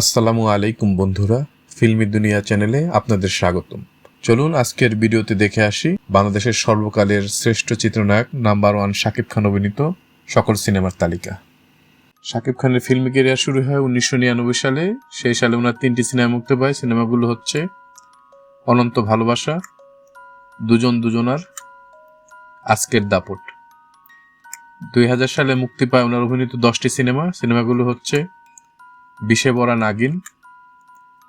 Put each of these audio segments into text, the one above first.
আসসালামু আলাইকুম বন্ধুরা, ফিল্মি দুনিয়া চ্যানেলে আপনাদের স্বাগতম। চলুন আজকের ভিডিওতে দেখে আসি বাংলাদেশের সর্বকালের শ্রেষ্ঠ চিত্রনায়ক নাম্বার ওয়ান শাকিব খান অভিনীত সকল সিনেমার তালিকা। শাকিব খানের ফিল্মি কেরিয়ার শুরু হয় উনিশশো নিরানব্বই সালে। সেই সালে ওনার তিনটি সিনেমা মুক্তি পায়। সিনেমাগুলো হচ্ছে অনন্ত ভালোবাসা, দুজন দুজনার আজকের দাপট। দুই হাজার সালে মুক্তি পায় ওনার অভিনীত দশটি সিনেমা। সিনেমাগুলো হচ্ছে বিষে বরা নাগিন,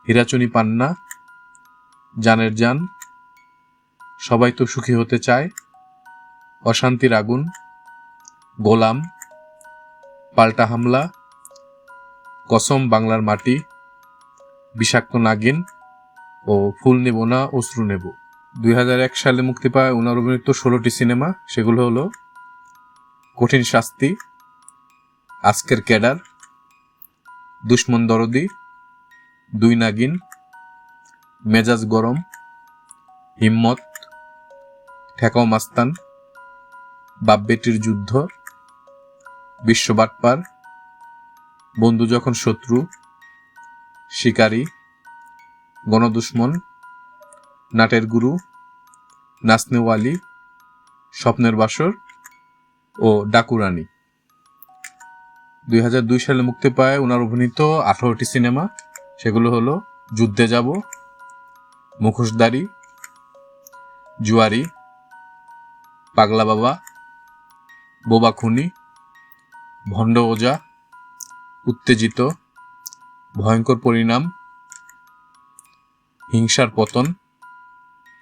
হীরাচনি পান্না, জানের জান, সবাই তো সুখী হতে চায়। অশান্তির আগুন, গোলাম, পাল্টা হামলা, কসম বাংলার মাটি, বিষাক্ত নাগিন ও ফুল নেব না, অশ্রু নেব। দুই এক সালে মুক্তি পায় ওনার অভিনীত ষোলোটি সিনেমা, সেগুলো হলো কঠিন শাস্তি, আজকের ক্যাডার দুশ্মন দরদি, দুই নাগিন, মেজাজ গরম, হিম্মত, ঠেকাও মাস্তান বাপ বেটির যুদ্ধ বিশ্ববাটপার বন্ধু যখন শত্রু, শিকারী, গণদুশ্মন, নাটের গুরু নাসনেওয়ালি স্বপ্নের বাসর ও ডাকুরানী দুই হাজার দুই সালে মুক্তি পায় ওনার অভিনীত আঠারোটি সিনেমা। সেগুলো হলো যুদ্ধে যাব মুখোশদারি জুয়ারি, পাগলা বাবা, বোবা খুনি, ভণ্ড ওজা, উত্তেজিত, ভয়ঙ্কর পরিণাম, হিংসার পতন,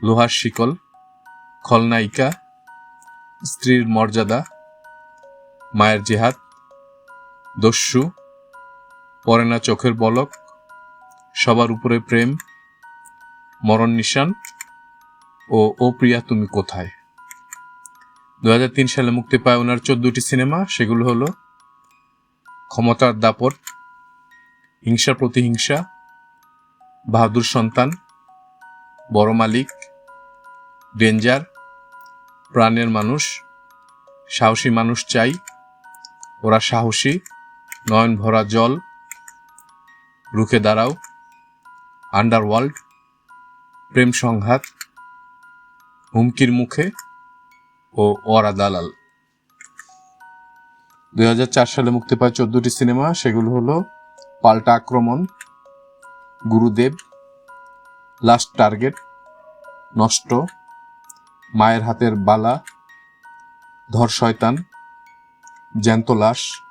লোহার শিকল, খলনায়িকা, স্ত্রীর মর্যাদা, মায়ের জেহাদ দস্যু, পরে না চোখের বলক, সবার উপরে প্রেম, মরণ নিশান, ও ও প্রিয়া তুমি কোথায়? দু হাজার তিন সালে মুক্তি পায় ওনার চোদ্দটি সিনেমা, সেগুলো হলো ক্ষমতার দাপট হিংসা প্রতিহিংসা, বাহাদুর সন্তান, বড় মালিক, ডেঞ্জার, প্রাণের মানুষ, সাহসী মানুষ চাই, ওরা সাহসী। নয়ন ভরা জল। রুখে দাঁড়াও। আন্ডারওয়ার্ল্ড। প্রেম সংঘাত। হুমকির মুখে। ও ওরা দালাল। দু হাজার চার সালে মুক্তি পায় চোদ্দটি সিনেমা। সেগুলো হলো পাল্টা আক্রমণ, গুরুদেব, লাস্ট টার্গেট, নষ্ট, মায়ের হাতের বালা, ধর শয়তান, জ্যান্ত লাশ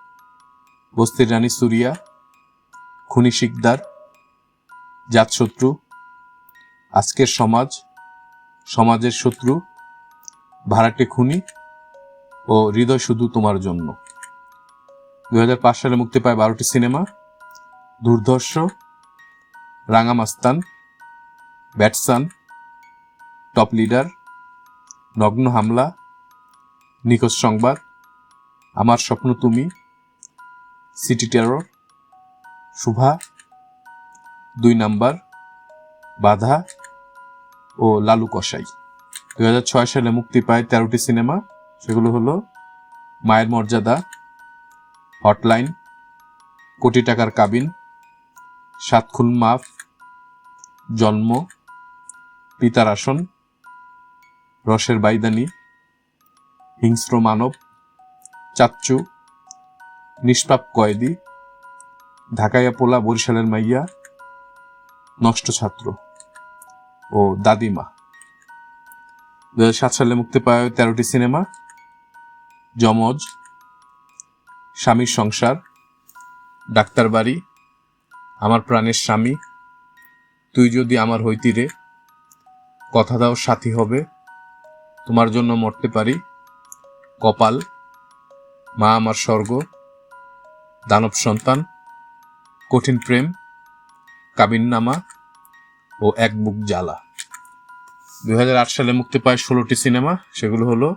বস্তির রানী সুরিয়া, খুনি শিকদার, জাতশত্রু, আজকের সমাজ, সমাজের শত্রু, ভাড়াটে খুনি ও হৃদয় শুধু তোমার জন্য। দু হাজার পাঁচ সালে মুক্তি পায় বারোটি সিনেমা, দুর্ধর্ষ, রাঙামাস্তান, ব্যাটসান, টপ লিডার, নগ্ন হামলা, নিখোঁজ সংবাদ, আমার স্বপ্ন তুমি সিটি টেরর শুভা দুই নাম্বার, বাধা ও লালু কসাই। দু হাজার ছয় সালে মুক্তি পায় তেরোটি সিনেমা, সেগুলো হলো মায়ের মর্যাদা হটলাইন কোটি টাকার কাবিন সাতখুন মাফ, জন্ম, পিতার আসন, রসের বাইদানি, হিংস্র মানব, চাচ্চু নিষ্পাপ কয়েদি, ঢাকাইয়া পোলা, বরিশালের মাইয়া, নষ্ট ছাত্র ও দাদিমা। দু সাত সালে মুক্তি পায় তেরোটি সিনেমা, যমজ, স্বামীর সংসার, ডাক্তার বাড়ি, আমার প্রাণের স্বামী, তুই যদি আমার হইতি রে, কথা দাও সাথী হবে, তোমার জন্য মরতে পারি, কপাল, মা আমার স্বর্গ দানব সন্তান, কঠিন প্রেম, কাবিননামা ও এক বুক জ্বালা। দুই সালে মুক্তি পায় ষোলোটি সিনেমা, সেগুলো হলো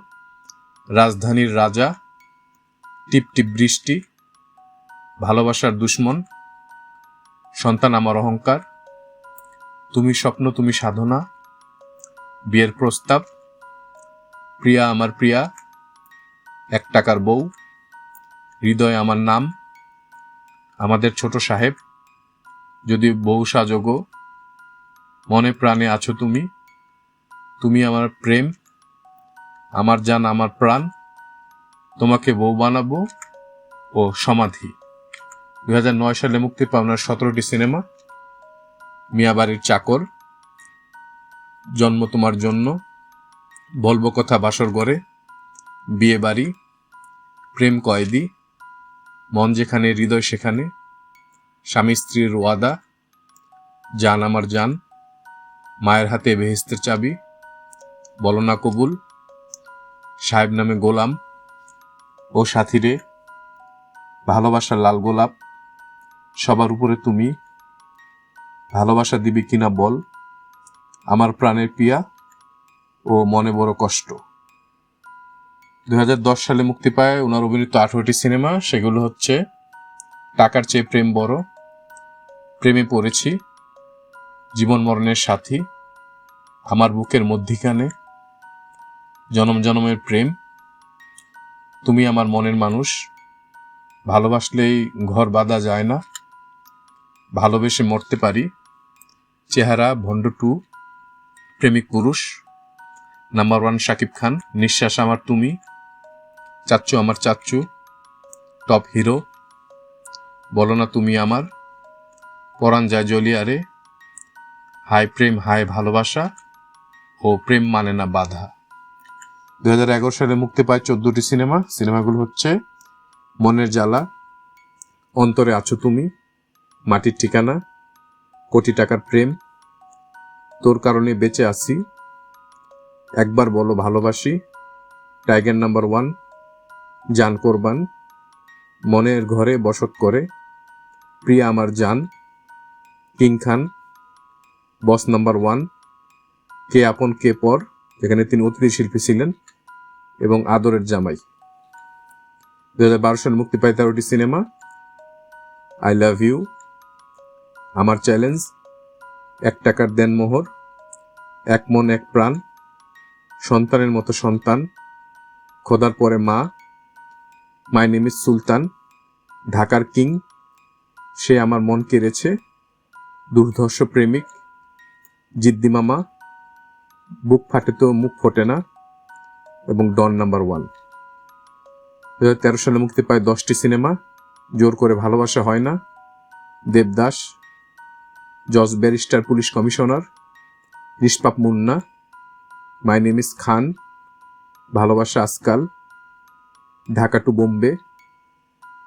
রাজধানীর রাজা টিপ টিপ বৃষ্টি, ভালোবাসার দুশ্মন, সন্তান আমার অহংকার, তুমি স্বপ্ন, তুমি সাধনা, বিয়ের প্রস্তাব, প্রিয়া আমার প্রিয়া, এক টাকার বউ, হৃদয় আমার নাম আমাদের ছোট সাহেব, যদি বউ সাজগো, মনে প্রাণে আছো তুমি তুমি আমার প্রেম, আমার জান, আমার প্রাণ, তোমাকে বউ বানাবো ও সমাধি। দুই সালে মুক্তি পাওনার সতেরোটি সিনেমা মিয়াবাড়ির চাকর, জন্ম তোমার জন্য, বলব কথা বাসর ঘরে, বিয়ে বাড়ি, প্রেম কয়েদি মন যেখানে, হৃদয় সেখানে। স্বামী স্ত্রীর ওয়াদা, জান আমার জান। মায়ের হাতে বেহেস্তের চাবি। বলো না কবুল, সাহেব নামে গোলাম। ও সাথীরে ভালোবাসার লাল গোলাপ। সবার উপরে তুমি। ভালোবাসা দিবি কিনা বল। আমার প্রাণের পিয়া ও মনে বড় কষ্ট। দু হাজার দশ সালে মুক্তি পায় ওনার অভিনীত আঠারোটি সিনেমা। সেগুলো হচ্ছে টাকার চেয়ে প্রেম বড়, প্রেমে পড়েছি, জীবন মরণের সাথী, আমার বুকের মধ্যিখানে, জনম জনমের প্রেম, তুমি আমার মনের মানুষ। ভালোবাসলেই ঘর বাঁধা যায় না, ভালোবেসে মরতে পারি। চেহারা ভণ্ড টু, প্রেমিক পুরুষ। নাম্বার ওয়ান শাকিব খান, নিঃশ্বাস আমার তুমি। চাচ্চু আমার চাচ্চু টপ হিরো বলো না তুমি আমার। পরাণ যায় জলিয়ারে হাই প্রেম হাই ভালোবাসা, ও প্রেম মানে না বাধা। দু হাজার এগারো সালে মুক্তি পায় চোদ্দটি সিনেমা। সিনেমাগুলো হচ্ছে মনের জ্বালা, অন্তরে আছো তুমি, মাটির ঠিকানা, কোটি টাকার প্রেম, তোর কারণে বেঁচে আছি, একবার বলো ভালোবাসি, টাইগার নাম্বার ওয়ান। জান কোরবান, মনের ঘরে বসত করে, প্রিয়া আমার জান, king Khan, boss number one, কে আপন, কে পর, যেখানে তিনি অতিথি শিল্পী ছিলেন, এবং আদরের জামাই। দু হাজার বারো সালে মুক্তি পায় তেরোটি সিনেমা, আই লাভ ইউ, আমার চ্যালেঞ্জ, এক টাকার দেন মোহর, এক মন, এক প্রাণ, সন্তানের মতো সন্তান, খোদার পরে মা মাই নেম ইজ সুলতান ঢাকার কিং সে আমার মন কেড়েছে, দুর্ধর্ষ প্রেমিক, জিদ্দি মামা, বুক ফাটে তো মুখ ফোটে না, এবং ডন নাম্বার ওয়ান। দু হাজার তেরো সালে মুক্তি পায় দশটি সিনেমা, জোর করে ভালোবাসা হয় না, দেবদাস, জজ ব্যারিস্টার, পুলিশ কমিশনার নিষ্পাপ মুন্না মাই নেম ইস খান ভালোবাসা আজকাল ঢাকা টু বোম্বে,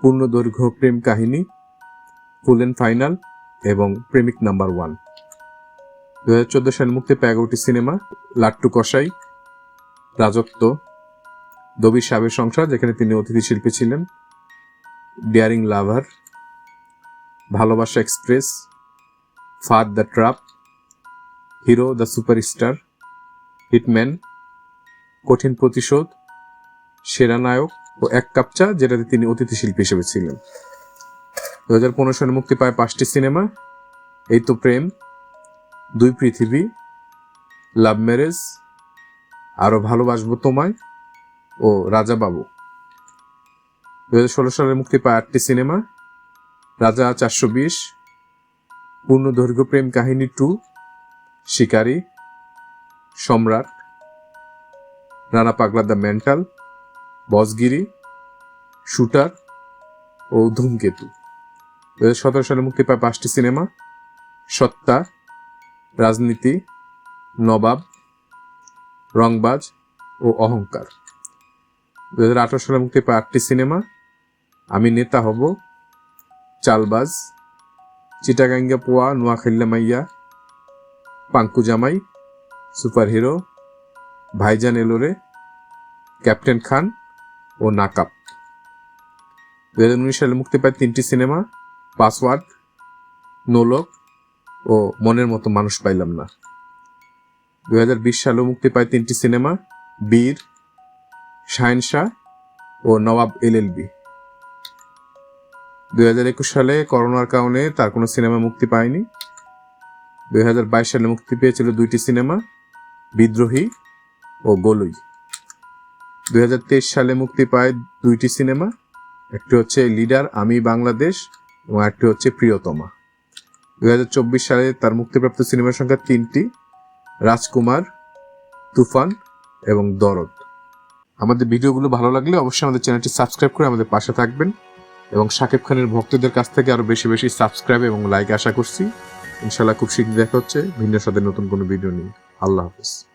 পূর্ণদৈর্ঘ্য প্রেম কাহিনী, ফুল অ্যান্ড ফাইনাল, এবং প্রেমিক নাম্বার ওয়ান। দু হাজার চোদ্দ সালে মুক্তি পায় এগারোটি সিনেমা, লাট্টু কসাই, রাজত্ব দবির সাবের সংসার, যেখানে তিনি অতিথি শিল্পী ছিলেন, ডিয়ারিং লাভার, ভালোবাসা এক্সপ্রেস, ফাদ the trap, hero the superstar, hitman, কঠিন প্রতিশোধ, সেরা নায়ক ও এক কাপ চা যেটাতে তিনি অতিথি শিল্পী হিসেবে ছিলেন। দু হাজার পনেরো সালে মুক্তি পায় পাঁচটি সিনেমা। এই তো প্রেম, দুই পৃথিবী, লাভ ম্যারেজ আরও ভালোবাসবো তোমায় ও রাজা বাবু। দু হাজার ষোলো সালে মুক্তি পায় আটটি সিনেমা। রাজা চারশো বিশ পূর্ণ দৈর্ঘ্য প্রেম কাহিনী টু, শিকারী, সম্রাট, রানা পাগলা দ্য মেন্টাল বসগিরি, শুটার ও ধূমকেতু। দু হাজার সতেরো সালে মুক্তি পায় পাঁচটি সিনেমা সত্তা রাজনীতি, নবাব, রংবাজ ও অহংকার। দু হাজার আঠারো সালে মুক্তি পায় আটটি সিনেমা, আমি নেতা হব, চালবাজ, চিটাগাঙ্গা পোয়া নোয়াখাল্লা মাইয়া, পাঙ্কু জামাই সুপার হিরো ভাইজান এলোরে, ক্যাপ্টেন খান ও নাকাপ দু হাজার উনিশ সালে মুক্তি পায় তিনটি সিনেমা, পাসওয়ার্ড, নোলক ও মনের মতো মানুষ পাইলাম না। দু হাজার বিশ সালেও মুক্তি পায় তিনটি সিনেমা, বীর, শাহেনশাহ ও নবাব এলএলবি দুই হাজার একুশ সালে করোনার কারণে তার কোনো সিনেমা মুক্তি পায়নি। দুই হাজার বাইশ সালে মুক্তি পেয়েছিল দুইটি সিনেমা, বিদ্রোহী ও গোলুই। দুই হাজার তেইশ সালে মুক্তি পায় দুইটি সিনেমা, একটি হচ্ছে লিডার আমি বাংলাদেশ এবং একটি হচ্ছে প্রিয়তমা। দুই হাজার চব্বিশ সালে তার মুক্তিপ্রাপ্ত সিনেমার সংখ্যা তিনটি, রাজকুমার, তুফান এবং দরদ। আমাদের ভিডিওগুলো ভালো লাগলে অবশ্যই আমাদের চ্যানেলটি সাবস্ক্রাইব করে আমাদের পাশে থাকবেন এবং শাকিব খানের ভক্তদের কাছ থেকে আরও বেশি বেশি সাবস্ক্রাইব এবং লাইক আশা করছি। ইনশাল্লাহ খুব শীঘ্রই দেখা হচ্ছে ভিন্ন সাথে নতুন কোনো ভিডিও নিয়ে। আল্লাহ হাফিজ।